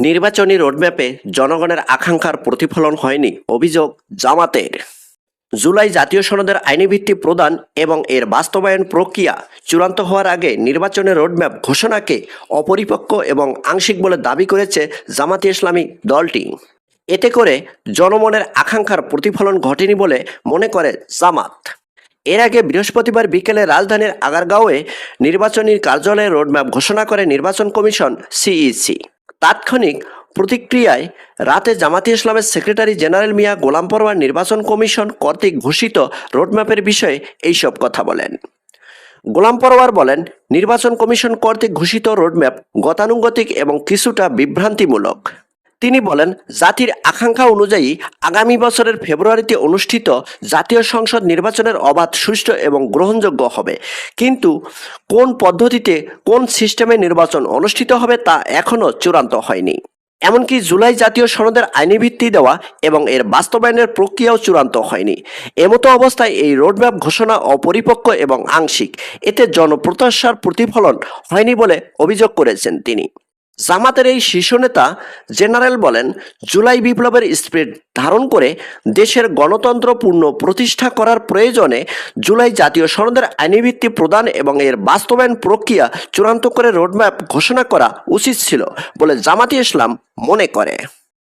নির্বাচনী রোডম্যাপে জনগণের আকাঙ্ক্ষার প্রতিফলন হয়নি, অভিযোগ জামাতের। জুলাই জাতীয় সনদের আইনি ভিত্তি প্রদান এবং এর বাস্তবায়ন প্রক্রিয়া চূড়ান্ত হওয়ার আগে নির্বাচনের রোডম্যাপ ঘোষণাকে অপরিপক্ক এবং আংশিক বলে দাবি করেছে জামাতে ইসলামী দলটি। এতে করে জনমনের আকাঙ্ক্ষার প্রতিফলন ঘটেনি বলে মনে করে জামাত। এর আগে বৃহস্পতিবার বিকেলে রাজধানীর আগারগাঁওয়ে নির্বাচনী কার্যালয়ে রোডম্যাপ ঘোষণা করে নির্বাচন কমিশন সিইসি তাৎক্ষণিক প্রতিক্রিয়ায় রাতে জামাতি ইসলামের সেক্রেটারি জেনারেল মিয়া গোলাম পরওয়ার নির্বাচন কমিশন কর্তৃক ঘোষিত রোডম্যাপের বিষয়ে এইসব কথা বলেন। গোলাম পরওয়ার বলেন, নির্বাচন কমিশন কর্তৃক ঘোষিত রোডম্যাপ গতানুগতিক এবং কিছুটা বিভ্রান্তিমূলক। তিনি বলেন, জাতির আকাঙ্ক্ষা অনুযায়ী আগামী বছরের ফেব্রুয়ারিতে অনুষ্ঠিত জাতীয় সংসদ নির্বাচনের অবাধ, সুষ্ঠু এবং গ্রহণযোগ্য হবে। কিন্তু কোন পদ্ধতিতে কোন সিস্টেমে নির্বাচন অনুষ্ঠিত হবে তা এখনও চূড়ান্ত হয়নি। এমনকি জুলাই জাতীয় সনদের আইনি ভিত্তি দেওয়া এবং এর বাস্তবায়নের প্রক্রিয়াও চূড়ান্ত হয়নি। এমতো অবস্থায় এই রোডম্যাপ ঘোষণা অপরিপক্ক এবং আংশিক। এতে জনপ্রত্যাশার প্রতিফলন হয়নি বলে অভিযোগ করেছেন তিনি। জামাতের এই শীর্ষ নেতা জেনারেল বলেন, জুলাই বিপ্লবের স্পিরিট ধারণ করে দেশের গণতন্ত্র পূর্ণ প্রতিষ্ঠা করার প্রয়োজনে জুলাই জাতীয় সনদের আইনিভিত্তি প্রদান এবং এর বাস্তবায়ন প্রক্রিয়া চূড়ান্ত করে রোডম্যাপ ঘোষণা করা উচিত ছিল বলে জামাতি ইসলাম মনে করে।